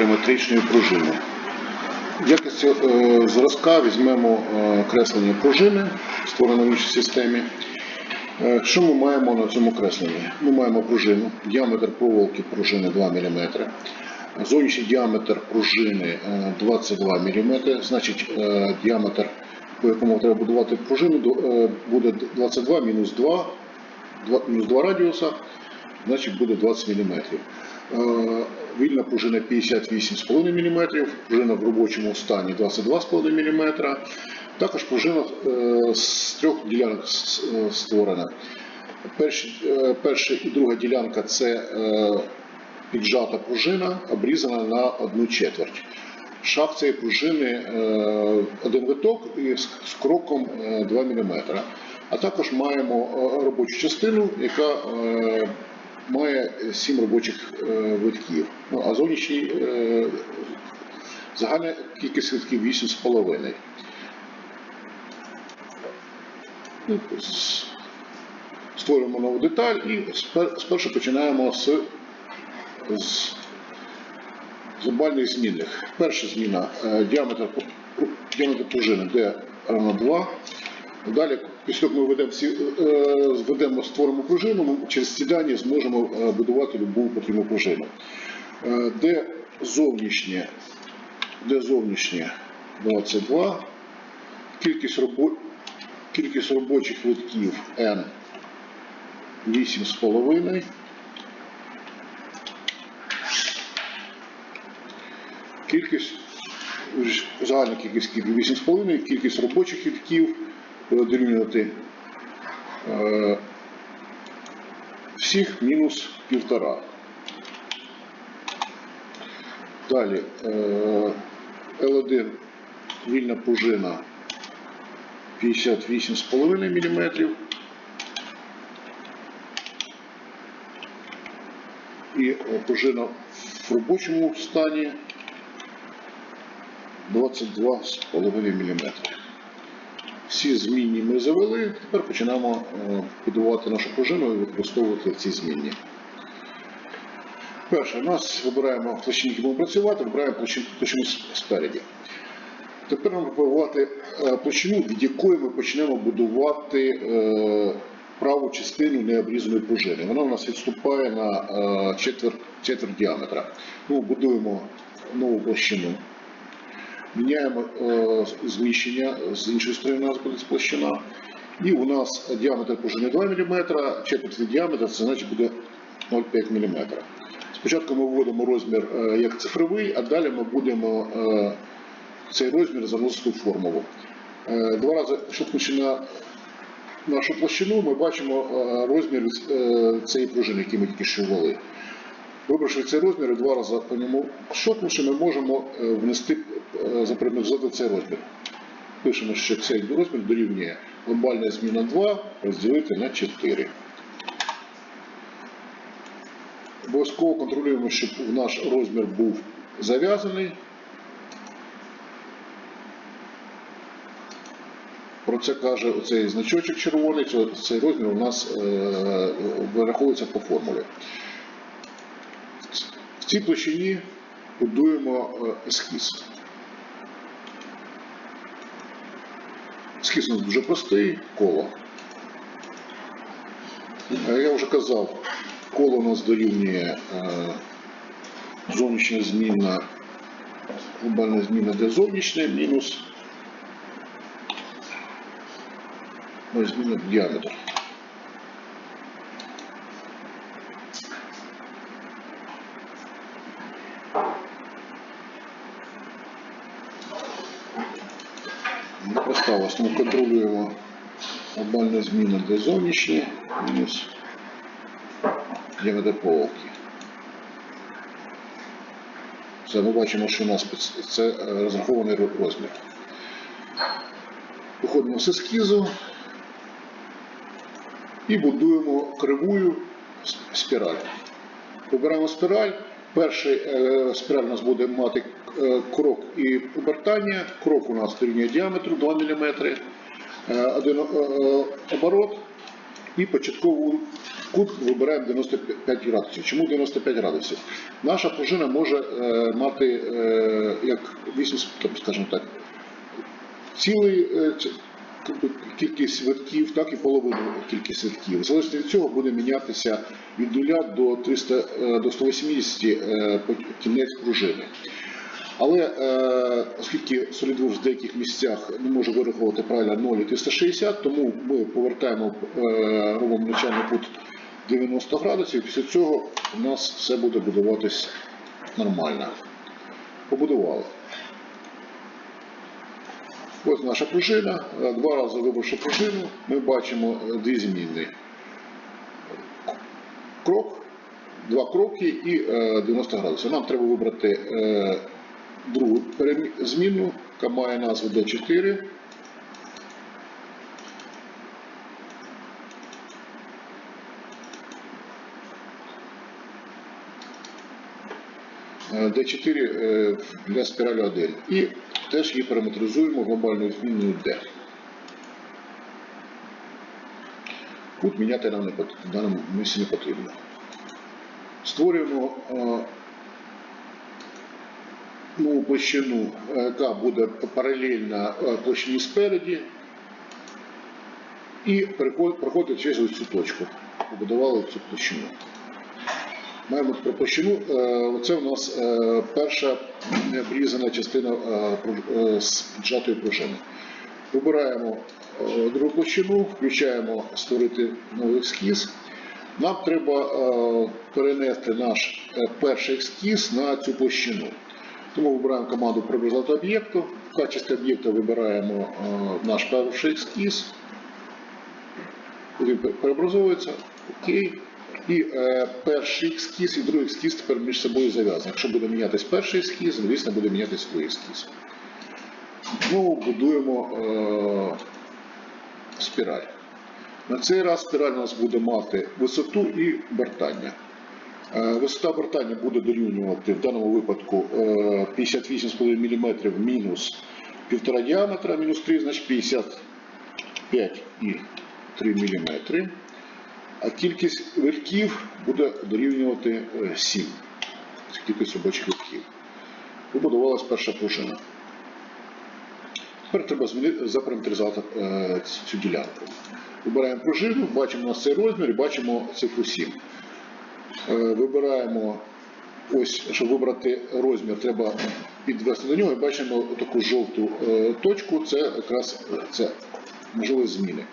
параметричної пружини. В якості е, зразка візьмемо е, креслення пружини, створене в іншій системі. Е, Що ми маємо на цьому кресленні? Ми маємо пружину, діаметр проволоки пружини 2 мм, зовнішній діаметр пружини е, 22 мм, значить діаметр, по якому треба будувати пружину, буде 22 мінус 2, 2 мінус 2 радіуса, значить буде 20 мм. Е, Вільна пружина 58,5 мм, пружина в робочому стані 22,5 мм. Також пружина е, з трьох ділянок створена. Е, перша і друга ділянка це піджата пружина, обрізана на одну четверть. Шаг цієї пружини один виток з, кроком е, 2 мм. А також маємо робочу частину, яка має 7 робочих е, витків. Ну, а зовнішній е, загальна кількість витків 8,5. Ну, Створюємо нову деталь і спер- спершу починаємо з, з глобальних змінних. Перша зміна е, діаметр, діаметр пружини D равно 2. Далі, після того, як ми ведемо, всі, е, зведемо, створимо пружину, ми через ці дані зможемо е, будувати любу потрібну пружину. Е, Де зовнішнє, де зовнішнє 22, кількість, робо, кількість робочих витків N 8,5. Кількість, загальна кількість кількість 8,5, кількість робочих витків дорівнювати е, всіх мінус півтора. Далі е, L1 вільна пружина 58,5 мм. І е, пружина в робочому стані 22,5 мм. Всі змінні ми завели, тепер починаємо е, будувати нашу пружину і використовувати ці змінні. Перше, у нас вибираємо площину, які будемо працювати, вибираємо площину, спереді. Тепер нам вибирати е, площину, від якої ми почнемо будувати е, праву частину необрізаної пружини. Вона у нас відступає на е, четверть, діаметра. Ми будуємо нову площину. Міняємо е, зміщення, з іншої сторони у нас буде площина. І у нас діаметр пружини 2 мм, четверть від діаметра, це значить буде 0,5 мм. Спочатку ми вводимо розмір е, як цифровий, а далі ми будемо е, цей розмір заносити в формулу. Два рази штовхнувши на нашу площину, ми бачимо розмір цієї пружини, який ми тільки що ввели. Вибравши цей розмір і два рази по ньому шотнувши, ми можемо е, внести е, за взяти цей розмір. Пишемо, що цей розмір дорівнює глобальна зміна 2 розділити на 4. Обов'язково контролюємо, щоб наш розмір був зав'язаний. Про це каже оцей значочок червоний, цей розмір у нас е, вираховується по формулі. Цій площині будуємо е, ескіз. Ескіз у нас дуже простий, коло. Я вже казав, коло у нас дорівнює е, зовнішня змінна, глобальна зміна де зовнішня мінус ну, зміна діаметр. Не поставилось, ми контролюємо глобальна зміна де зовнішнє мінус діаметр проволоки. Це ми бачимо, що у нас це е, розрахований розмір. Виходимо з ескізу і будуємо кривую спіраль. Вибираємо спіраль. Перший е, спіраль у нас буде мати крок і обертання. Крок у нас дорівнює діаметру 2 мм. Е, один е, оборот І початковий кут вибираємо 95 градусів. Чому 95 градусів? Наша пружина може е, мати е, як 80, тобто, скажімо так, цілий е, кількість витків, так і половину кількість витків. Залежно від цього буде мінятися від 0 до 300, е, до 180 е, кінець пружини. Але е, оскільки SolidWorks в деяких місцях не може вирахувати правильно 0 і 360, тому ми повертаємо, е, робимо начальний кут 90 градусів. Після цього у нас все буде будуватись нормально. Побудували. Ось наша пружина. Е, Два рази вибравши пружину, ми бачимо е, дві зміни. Крок, два кроки і е, 90 градусів. Нам треба вибрати е, другу зміну, яка має назву D4. Е, D4 е, для спіралі 1. І теж її параметризуємо глобальною зміною D. Кут міняти нам в не потрібно. Створюємо е, площину, е, яка буде паралельна е, площині спереді, і проходить через цю точку. Побудували цю площину. Маємо тепер площину. е, Це у нас перша обрізана частина з піджатої пружини. Вибираємо другу площину, включаємо створити новий ескіз. Нам треба перенести наш перший ескіз на цю площину. Тому вибираємо команду «Преобразувати об'єкту. В качестві об'єкта вибираємо е, наш перший ескіз. Він пе- преобразовується. Окей. І е, перший ескіз і другий ескіз тепер між собою зав'язані. Якщо буде мінятись перший ескіз, звісно, буде мінятись другий ескіз. Знову будуємо е, спіраль. На цей раз спіраль у нас буде мати висоту і обертання. Е, Висота обертання буде дорівнювати в даному випадку е, 58,5 мм мінус 1,5 діаметра, мінус 3, значить 55,3 мм. А кількість витків буде дорівнювати е, 7. Це кількість робочих витків. Побудувалась перша пружина. Тепер треба запараметризувати е, цю ділянку. Вибираємо пружину, бачимо у нас цей розмір і бачимо цифру 7. Е, Вибираємо, ось, щоб вибрати розмір, треба підвести до нього і бачимо таку жовту е, точку, це якраз е, це можливість зміни.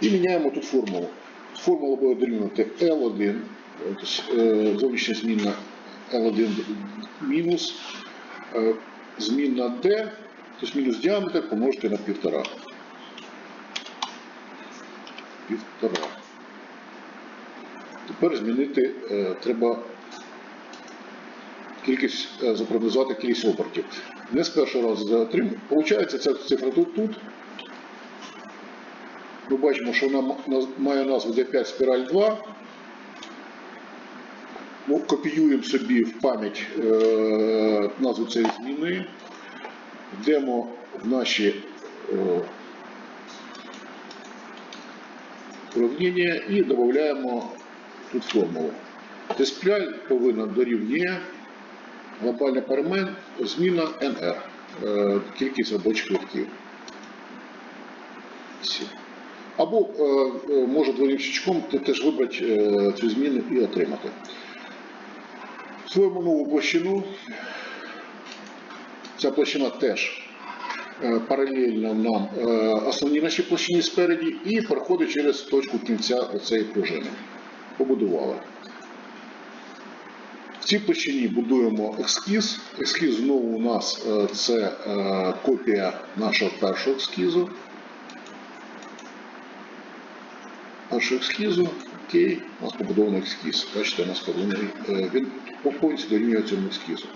І міняємо тут формулу. Формула буде дорівнювати L1, е, тобто, е, зовнішня змінна L1 мінус змінна D, тобто мінус діаметр помножити на півтора. Півтора. Тепер змінити е, треба кількість, е, запрогнозувати кількість обертів. Не з першого разу отримав. Получається, ця цифра тут, тут. Ми бачимо, що вона має назву D5 спіраль 2. Ну, копіюємо собі в пам'ять е, назву цієї зміни. Йдемо в наші уравнення і додаємо тут формулу. Спіраль повинна дорівнює глобальний перемен зміна NR, е, кількість робочих. Сім. Або е, е, може двойним щічком теж вибрати цю зміну і отримати. Створимо нову площину. Ця площина теж паралельно нам основній нашій площині спереді і проходить через точку кінця цієї пружини. Побудували. В цій площині будуємо ескіз. Ескіз знову у нас е, це е, копія нашого першого ескізу. Першого ескізу, окей, у нас побудований ескіз. Бачите, у нас побудований, е, він повністю дорівнює цьому ескізу.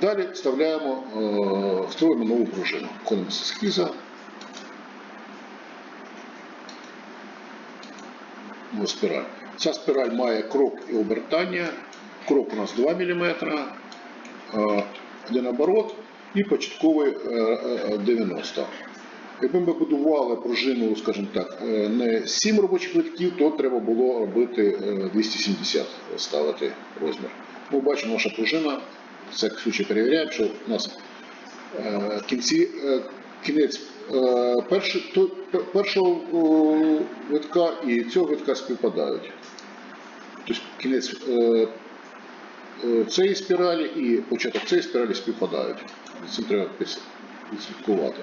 Далі вставляємо, створюємо нову пружину. Входимо з ескіза. Нова спіраль. Ця спіраль має крок і обертання. Крок у нас 2 мм, е, один оборот і початковий е, е, 90. Якби ми будували пружину, скажімо так, е, не 7 робочих витків, то треба було робити е, 270 ставити розмір. Ми бачимо, наша пружина, це случай перевіряємо, що у нас е, кінці, е, кінець е, першого витка і цього витка співпадають. Тобто кінець е, е, цієї спіралі і початок цієї спіралі співпадають. Це треба відслідкувати.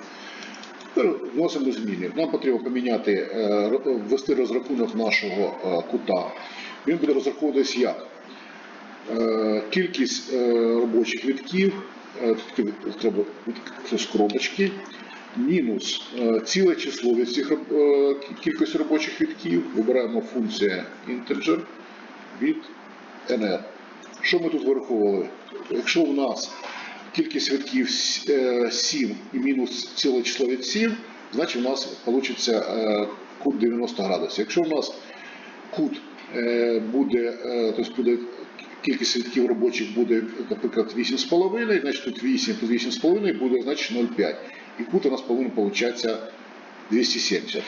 Тепер вносимо зміни. Нам потрібно поміняти, е, ввести розрахунок нашого е, кута. Він буде розраховуватись як? Е, Кількість робочих вітків, треба це скобочки, мінус ціле число від цих кількості робочих вітків. Вибираємо функція integer від nr. Що ми тут вираховували? Якщо у нас кількість витків 7 і мінус ціле число від 7, значить у нас вийде кут 90 градусів. Якщо у нас кут е, буде, е, тобто буде кількість витків робочих буде, наприклад, 8,5, значить тут 8, тут 8,5 буде, значить 0,5. І кут у нас повинен получатися 270.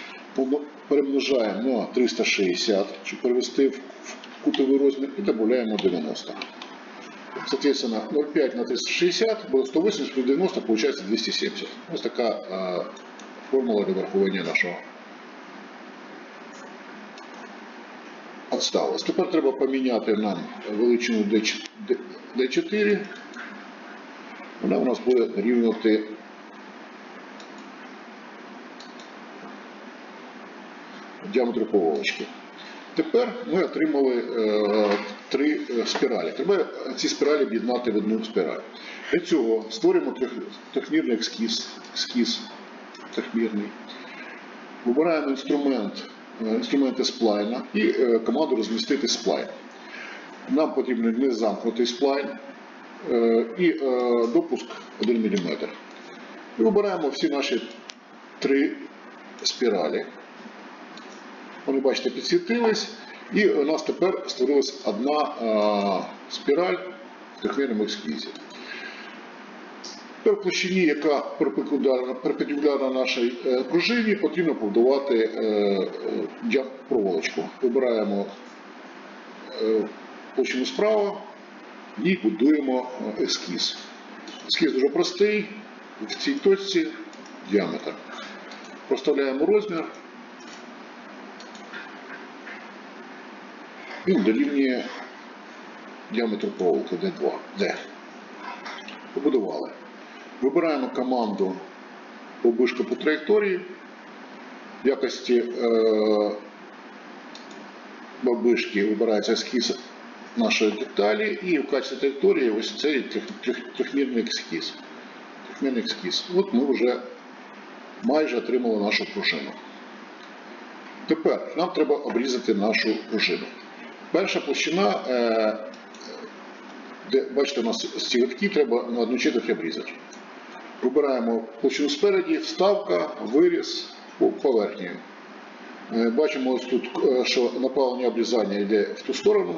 Перемножаємо на 360, щоб перевести в в кутовий розмір, і додаємо 90. Соответственно, 0,5 на 360 было 180 плюс 90, получается 270. Ось така е, формула для врахування нашого Отсталось. Тепер треба поміняти нам величину D4. D4. Вона у нас буде дорівнювати діаметру проволочки. Тепер ми отримали е, три е, спіралі. Треба ці спіралі об'єднати в одну спіраль. Для цього створюємо трьох, трьохмірний ескіз, ескіз трьохмірний. Вибираємо інструмент, е, інструменти сплайна і команду розмістити сплайн. Нам потрібен незамкнутий сплайн е, і допуск 1 мм. І вибираємо всі наші три спіралі. Вони, бачите, підсвітились, і у нас тепер створилась одна а, спіраль в трьохмірному ескізі. Тепер площині, яка перпендикулярна, нашій е, пружині, потрібно побудувати е, е, проволочку. Вибираємо е, площину справа і будуємо е, ескіз. Ескіз дуже простий, в цій точці діаметр. Проставляємо розмір. Він дорівнює діаметру проволоки D2. D. Побудували. Вибираємо команду обишка по траєкторії. В якості е, бабишки вибирається ескіз нашої деталі і в качестві траєкторії ось цей трьох- трьохмірний ескіз. Трьохмірний ескіз. От ми вже майже отримали нашу пружину. Тепер нам треба обрізати нашу пружину. Перша площина, е, де бачите, у нас ці витки треба на одну четверть обрізати. Вибираємо площину спереді, вставка, виріз по поверхні. Е, Бачимо ось тут, е, що направлення обрізання йде в ту сторону.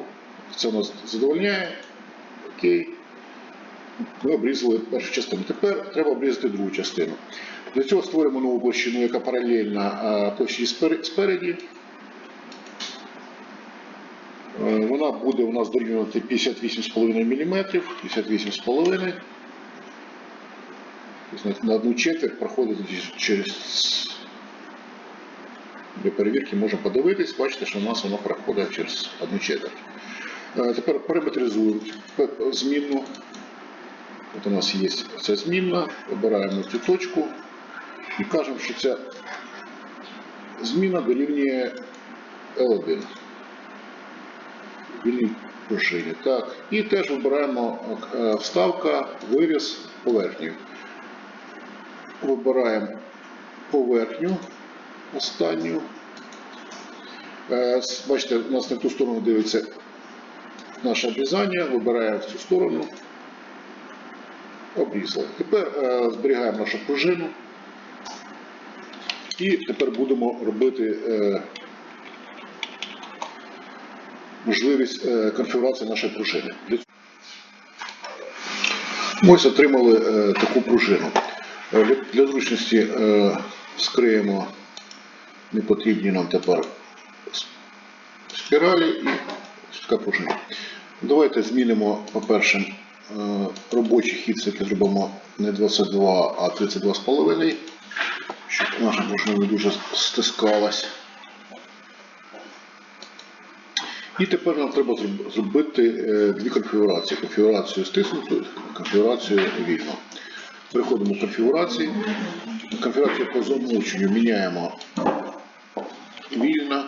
Це нас задовольняє. Окей. Ми обрізали першу частину. Тепер треба обрізати другу частину. Для цього створимо нову площину, яка паралельна е, площині спереді. Е, Вона буде у нас дорівнювати 58,5 мм, 58,5 Тобто на- одну четверть проходить через для перевірки можемо подивитись, бачите, що у нас воно проходить через одну четверть. Е, Тепер параметризуємо змінну. От у нас є ця змінна, вибираємо цю точку і кажемо, що ця зміна дорівнює L1 вільній пружині. Так. І теж вибираємо е, вставка, виріз, поверхню. Вибираємо поверхню останню. Е, Бачите, у нас на ту сторону дивиться наше обрізання, вибираємо в цю сторону. Обрізали. Тепер е, зберігаємо нашу пружину. І тепер будемо робити можливість е, конфігурації нашої пружини. Ось отримали е, таку пружину. Е, Для, зручності Вскриємо непотрібні нам тепер спіралі і така пружина. Давайте змінимо, по-перше, робочий хід, все-таки зробимо не 22, а 32,5, щоб наша пружина не дуже стискалась. І тепер нам треба зробити е, дві конфігурації. Конфігурацію стиснуту, конфігурацію вільну. Переходимо в конфігурації. Конфігурацію по замовченню міняємо вільно.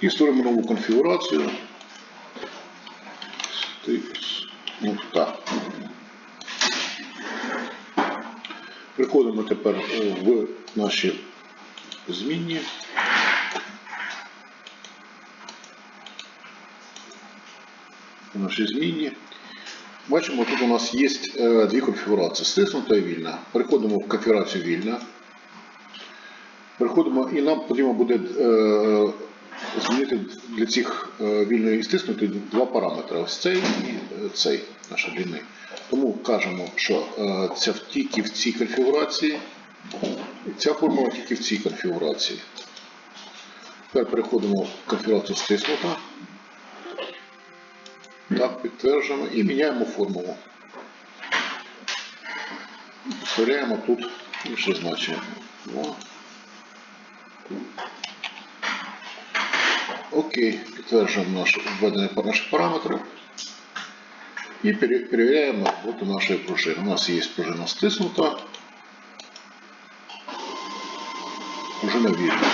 І створимо нову конфігурацію. Ну, так. Приходимо тепер е, в наші змінні. В наші змінні. Бачимо, тут у нас є е, дві конфігурації: стиснута і вільна. Переходимо в конфігурацію вільна. Переходимо, і нам потрібно буде е, змінити для цих е, вільної і стиснутої два параметри. Ось цей і цей, наша длини. Тому кажемо, що це тільки в цій конфігурації, ця формула тільки в цій конфігурації. Тепер переходимо в конфігурацію стиснута. Так, підтверджуємо і міняємо формулу. Повторяємо тут інше значення. Окей, підтверджуємо наш, введення наших параметрів. І перевіряємо роботу нашої пружини. У нас є пружина стиснута. Пружина вільна.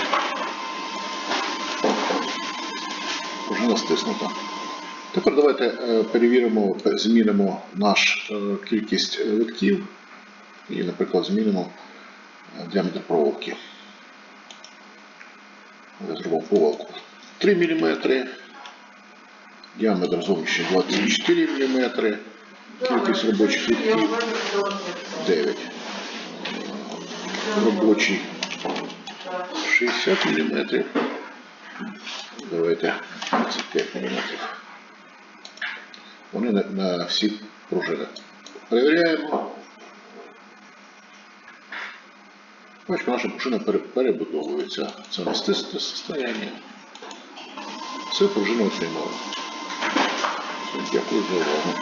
Пружина стиснута. Тепер давайте е, перевіримо, змінимо наш е, кількість витків і, наприклад, змінимо е, діаметр проволоки. Я зробив проволоку 3 мм, діаметр зовнішній 24 мм, кількість робочих витків 9. Робочий 60 мм. Давайте 25 мм. Вони на, на всі пружини. Перевіряємо. Бачимо, наша пружина перебудовується. Це у нас тисне состояння. Все пружина отримала. Дякую за увагу.